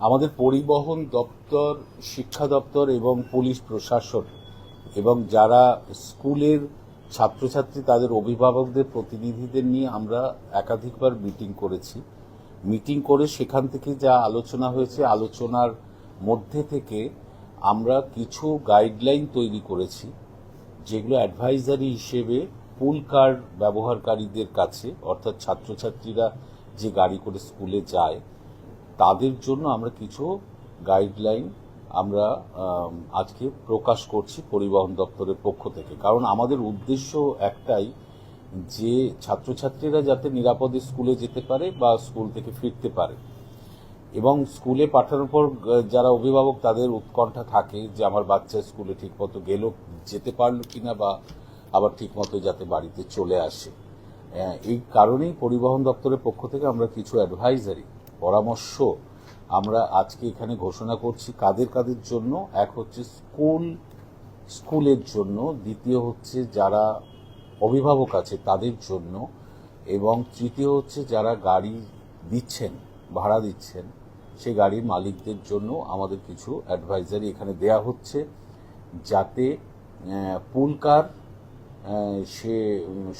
আমাদের পরিবহন দপ্তর, শিক্ষা দপ্তর এবং পুলিশ প্রশাসন এবং যারা স্কুলের ছাত্রছাত্রী, তাদের অভিভাবকদের প্রতিনিধিদের নিয়ে আমরা একাধিকবার মিটিং করেছি। মিটিং করে সেখান থেকে যা আলোচনা হয়েছে, আলোচনার মধ্যে থেকে আমরা কিছু গাইডলাইন তৈরি করেছি, যেগুলো অ্যাডভাইজারি হিসেবে পুল কার ব্যবহারকারীদের কাছে, অর্থাৎ ছাত্রছাত্রীরা যে গাড়ি করে স্কুলে যায় তাদের জন্য আমরা কিছু গাইডলাইন আমরা আজকে প্রকাশ করছি পরিবহন দপ্তরের পক্ষ থেকে। কারণ আমাদের উদ্দেশ্য একটাই যে ছাত্রছাত্রীরা যাতে নিরাপদে স্কুলে যেতে পারে বা স্কুল থেকে ফিরতে পারে। এবং স্কুলে পাঠানোর পর যারা অভিভাবক তাদের উৎকণ্ঠা থাকে যে আমার বাচ্চা স্কুলে ঠিকমতো গেল, যেতে পারল কিনা বা আবার ঠিকমতো যাতে বাড়িতে চলে আসে। এই কারণেই পরিবহন দপ্তরের পক্ষ থেকে আমরা কিছু অ্যাডভাইজারি পরামর্শ আমরা আজকে এখানে ঘোষণা করছি কাদের কাদের জন্য। এক হচ্ছে স্কুল, স্কুলের জন্য। দ্বিতীয় হচ্ছে যারা অভিভাবক আছে তাদের জন্য। এবং তৃতীয় হচ্ছে যারা গাড়ি দিচ্ছেন, ভাড়া দিচ্ছেন, সেই গাড়ির মালিকদের জন্য আমাদের কিছু অ্যাডভাইজারি এখানে দেয়া হচ্ছে। যাতে পুল কার সে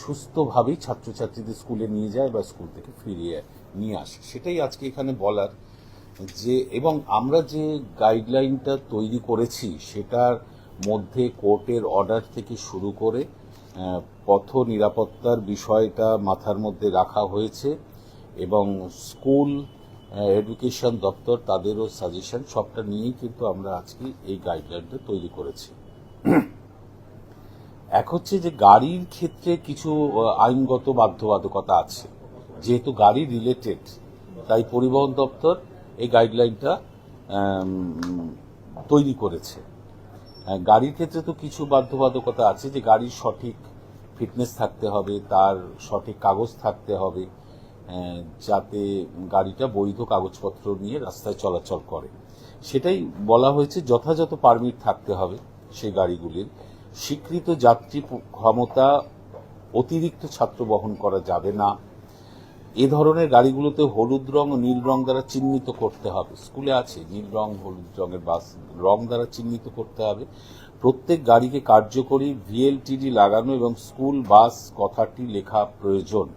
সুস্থভাবেই ছাত্রছাত্রীদের স্কুলে নিয়ে যায় বা স্কুল থেকে ফিরিয়ে নিয়ে আসে। সেটাই আজকে এখানে বলার যে, এবং আমরা যে গাইডলাইনটা তৈরি করেছি, সেটার মধ্যে কোর্টের অর্ডার থেকে শুরু করে পথ নিরাপত্তার বিষয়টা মাথার মধ্যে রাখা হয়েছে এবং স্কুল এডুকেশন দপ্তর তাদেরও সাজেশন সবটা নিয়েই কিন্তু আমরা আজকে এই গাইডলাইনটা তৈরি করেছি। এক হচ্ছে যে, গাড়ির ক্ষেত্রে কিছু আইনগত বাধ্যবাধকতা আছে। যেহেতু গাড়ি রিলেটেড তাই পরিবহন দপ্তর এই গাইডলাইনটা তৈরি করেছে। আহ, গাড়ির ক্ষেত্রে তো কিছু বাধ্যবাধকতা আছে যে গাড়ির সঠিক ফিটনেস থাকতে হবে তার সঠিক কাগজ থাকতে হবে যাতে গাড়িটা বৈধ কাগজপত্র নিয়ে রাস্তায় চলাচল করে। সেটাই বলা হয়েছে যথাযথ পারমিট থাকতে হবে সেই গাড়িগুলির। স্বীকৃত যাত্রী ক্ষমতা অতিরিক্ত ছাত্র বহন করা যাবে না। এ ধরনের গাড়িগুলোতে হলুদ রং ও নীল রং দ্বারা চিহ্নিত করতে হবে। স্কুলে আছে, নীল রং, হলুদ রঙের বাস রং দ্বারা চিহ্নিত করতে হবে। প্রত্যেক গাড়িকে কার্যকরী ভিএলটিডি লাগানো এবং স্কুল, বাস, কথাটি লেখা প্রয়োজন।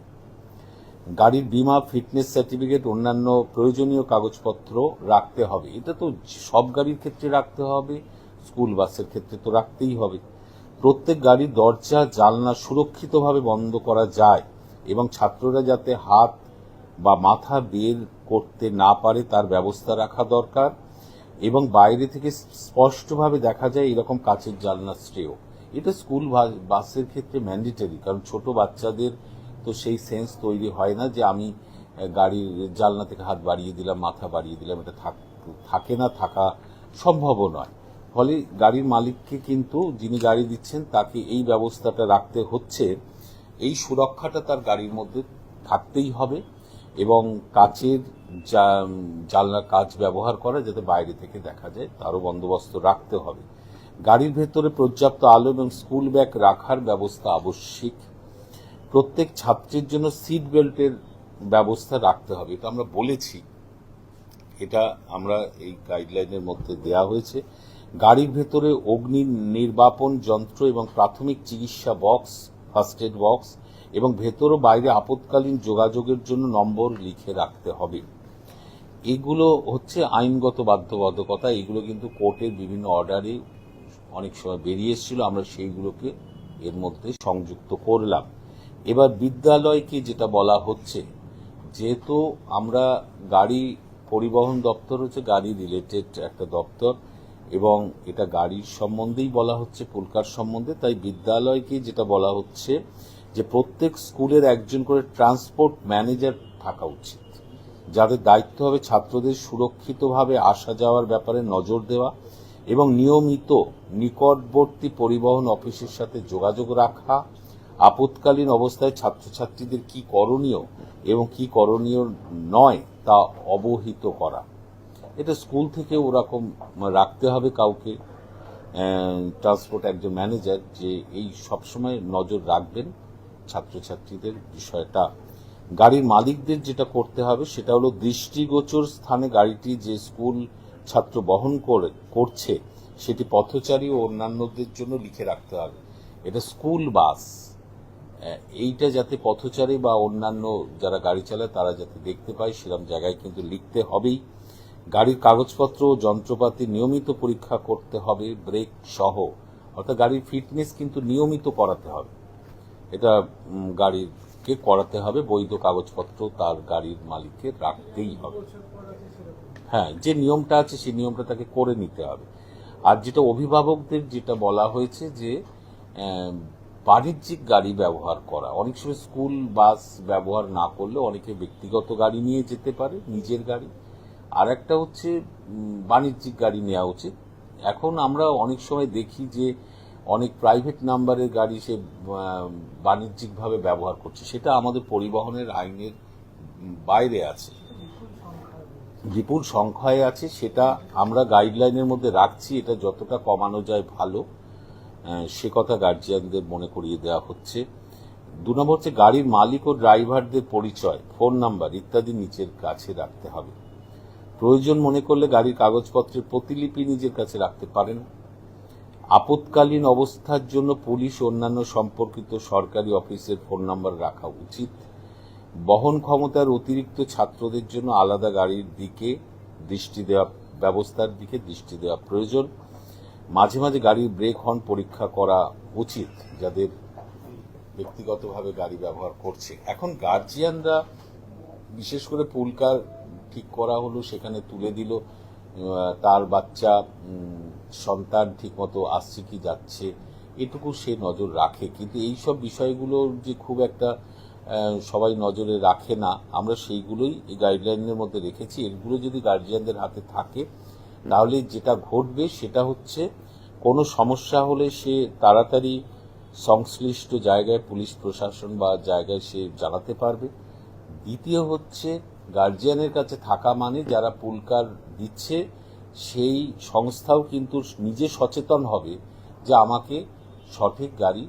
গাড়ির বিমা, ফিটনেস সার্টিফিকেট, অন্যান্য প্রয়োজনীয় কাগজপত্র রাখতে হবে। এটা তো সব গাড়ির ক্ষেত্রে রাখতে হবে, স্কুল, বাসের ক্ষেত্রে তো রাখতেই হবে। প্রত্যেক গাড়ির দরজা, জানলা সুরক্ষিতভাবে বন্ধ করা যায়। এবং ছাত্ররা যাতে হাত বা মাথা বের করতে না পারে তার ব্যবস্থা রাখা দরকার। এবং বাইরে থেকে স্পষ্টভাবে দেখা যায় এরকম কাচের জানলা শ্রেয় এটা স্কুল বাসের ক্ষেত্রে ম্যান্ডেটরি, কারণ ছোট বাচ্চাদের তো সেই সেন্স তৈরি হয় না যে আমি গাড়ির জানলা থেকে হাত বাড়িয়ে দিলাম, মাথা বাড়িয়ে দিলাম, এটা থাকে না, থাকা সম্ভবও নয়। ফলে গাড়ির মালিককে কিন্তু, যিনি গাড়ি দিচ্ছেন, তাকে এই ব্যবস্থাটা রাখতে হচ্ছে। এই সুরক্ষাটা তার গাড়ির মধ্যে থাকতেই হবে এবং কাচের জা- জানলার কাচ ব্যবহার করা যাতে বাইরে থেকে দেখা যায়, তারও বন্দোবস্ত রাখতে হবে। গাড়ির ভেতরে পর্যাপ্ত আলো এবং স্কুল ব্যাগ রাখার ব্যবস্থা আবশ্যিক। প্রত্যেক ছাত্রের জন্য সিট বেল্টের ব্যবস্থা রাখতে হবে, এটা আমরা বলেছি। এটা আমরা এই গাইডলাইনের মধ্যে দেয়া হয়েছে। গাড়ির ভেতরে অগ্নি নির্বাপন যন্ত্র এবং প্রাথমিক চিকিৎসা বক্স ফার্স্ট এড বক্স এবং ভেতর ও বাইরে আপৎকালীন যোগাযোগের জন্য নম্বর লিখে রাখতে হবে। এগুলো হচ্ছে আইনগত বাধ্যবাধকতা। এগুলো কিন্তু কোর্টের বিভিন্ন অর্ডারে অনেক সময় বেরিয়ে এসেছিল। আমরা সেইগুলোকে এর মধ্যে সংযুক্ত করলাম। এবার বিদ্যালয়কে যেটা বলা হচ্ছে, যেহেতু আমরা গাড়ি পরিবহন দপ্তর হচ্ছে গাড়ি রিলেটেড একটা দপ্তর এবং এটা গাড়ির সম্বন্ধেই বলা হচ্ছে, পুলকার সম্বন্ধে। তাই বিদ্যালয়কে যেটা বলা হচ্ছে যে প্রত্যেক স্কুলের একজন করে ট্রান্সপোর্ট ম্যানেজার থাকা উচিত। যাদের দায়িত্ব হবে ছাত্রদের সুরক্ষিতভাবে আসা যাওয়ার ব্যাপারে নজর দেওয়া এবং নিয়মিত নিকটবর্তী পরিবহন অফিসের সাথে যোগাযোগ রাখা, আপৎকালীন অবস্থায় ছাত্রছাত্রীদের কি করণীয় এবং কি করণীয় নয় তা অবহিত করা। এটা স্কুল থেকে ওরকম রাখতে হবে কাউকে। ট্রান্সপোর্ট একজন ম্যানেজার যে এই সবসময় নজর রাখবেন ছাত্রছাত্রীদের বিষয়টা। গাড়ির মালিকদের যেটা করতে হবে সেটা হলো দৃষ্টিগোচর স্থানে গাড়িটি যে স্কুল ছাত্র বহন করে, করছে, সেটি পথচারী ও অন্যান্যদের জন্য লিখে রাখতে হবে। এটা স্কুল বাস। এইটা যাতে পথচারী বা অন্যান্য যারা গাড়ি চালায় তারা যাতে দেখতে পায় সেরকম জায়গায় কিন্তু লিখতে হবেই। গাড়ির কাগজপত্র যন্ত্রপাতি নিয়মিত পরীক্ষা করতে হবে, ব্রেক সহ। অর্থাৎ গাড়ির ফিটনেস কিন্তু নিয়মিত করাতে হবে। এটা গাড়িকে করাতে হবে, বৈধ কাগজপত্র তার গাড়ির মালিককে রাখতেই হবে। হ্যাঁ যে নিয়মটা আছে সেই নিয়মটা তাকে করে নিতে হবে। আর যেটা অভিভাবকদের যেটা বলা হয়েছে যে বাণিজ্যিক গাড়ি ব্যবহার করা। অনেক সময় স্কুল, বাস ব্যবহার না করলে অনেকে ব্যক্তিগত গাড়ি নিয়ে যেতে পারে, নিজের গাড়ি। আর একটা হচ্ছে বাণিজ্যিক গাড়ি নেওয়া উচিত। এখন আমরা অনেক সময় দেখি যে, অনেক প্রাইভেট নাম্বারের গাড়ি সে বাণিজ্যিকভাবে ব্যবহার করছে। সেটা আমাদের পরিবহনের আইনের বাইরে আছে। বিপুল সংখ্যায় আছে, সেটা আমরা গাইডলাইনের মধ্যে রাখছি, এটা যতটা কমানো যায় ভালো। সে কথা গার্জিয়ানদের মনে করিয়ে দেওয়া হচ্ছে। দু নম্বর হচ্ছে গাড়ির মালিক ও ড্রাইভারদের পরিচয় ফোন নাম্বার ইত্যাদি নিচের কাছে রাখতে হবে। প্রয়োজন মনে করলে গাড়ির কাগজপত্রের প্রতিলিপি নিজের কাছে রাখতে পারেন। আপৎকালীন অবস্থার জন্য পুলিশ অন্যান্য সম্পর্কিত সরকারি অফিসের ফোন নাম্বার রাখা উচিত। বহন ক্ষমতার অতিরিক্ত ছাত্রদের জন্য আলাদা গাড়ির দিকে দৃষ্টি দেওয়া, ব্যবস্থার দিকে দৃষ্টি দেওয়া প্রয়োজন। মাঝে মাঝে গাড়ির ব্রেক হর্ন পরীক্ষা করা উচিত, যাদের ব্যক্তিগতভাবে গাড়ি ব্যবহার করছে। এখন গার্জিয়ানরা বিশেষ করে পুলকার ঠিক করা হলো, সেখানে তুলে দিল। তার বাচ্চা সন্তান ঠিকমতো আসছে কি যাচ্ছে, এটুকু সে নজর রাখে। কিন্তু এই সব বিষয়গুলো যে খুব একটা সবাই নজরে রাখে না, আমরা সেইগুলোই এই গাইডলাইনের মধ্যে রেখেছি। এগুলো যদি গার্জিয়ানদের হাতে থাকে, তাহলে যেটা ঘটবে সেটা হচ্ছে, কোনো সমস্যা হলে সে তাড়াতাড়ি সংশ্লিষ্ট জায়গায় পুলিশ প্রশাসন বা জায়গায় সে জানাতে পারবে। দ্বিতীয় হচ্ছে গার্জিয়ানের কাছে থাকা মানে যারা পুলকার দিচ্ছে, সেই সংস্থাও কিন্তু নিজে সচেতন হবে যে আমাকে সঠিক গাড়ি,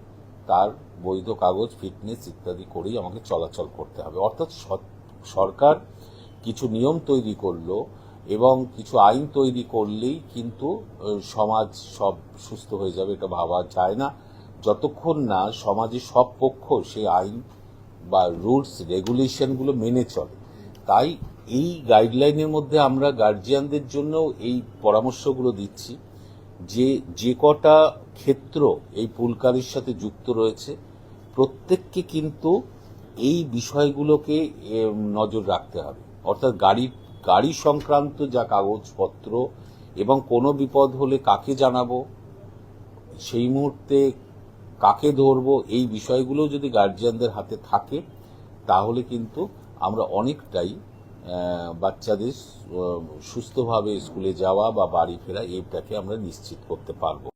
তার বৈধ কাগজ ফিটনেস ইত্যাদি করেই আমাকে চলাচল করতে হবে। অর্থাৎ সরকার কিছু নিয়ম তৈরি করল এবং কিছু আইন তৈরি করলেই কিন্তু সমাজ সব সুস্থ হয়ে যাবে এটা ভাবা যায় না। যতক্ষণ না সমাজে সব পক্ষ সেই আইন বা রুলস, রেগুলেশনগুলো মেনে চলে। তাই এই গাইডলাইনের মধ্যে আমরা গার্জিয়ানদের জন্য এই পরামর্শগুলো দিচ্ছি যে যে কটা ক্ষেত্র এই পুলকারির সাথে যুক্ত রয়েছে, প্রত্যেককে কিন্তু এই বিষয়গুলোকে নজর রাখতে হবে। অর্থাৎ গাড়ি গাড়ি সংক্রান্ত যা কাগজপত্র এবং কোনো বিপদ হলে কাকে জানাব, সেই মুহূর্তে কাকে ধরবো, এই বিষয়গুলো যদি গার্জিয়ানদের হাতে থাকে, তাহলে কিন্তু আমরা অনেকটাই বাচ্চাদের সুস্থভাবে স্কুলে যাওয়া বা বাড়ি ফেরা এইটাকে আমরা নিশ্চিত করতে পারব।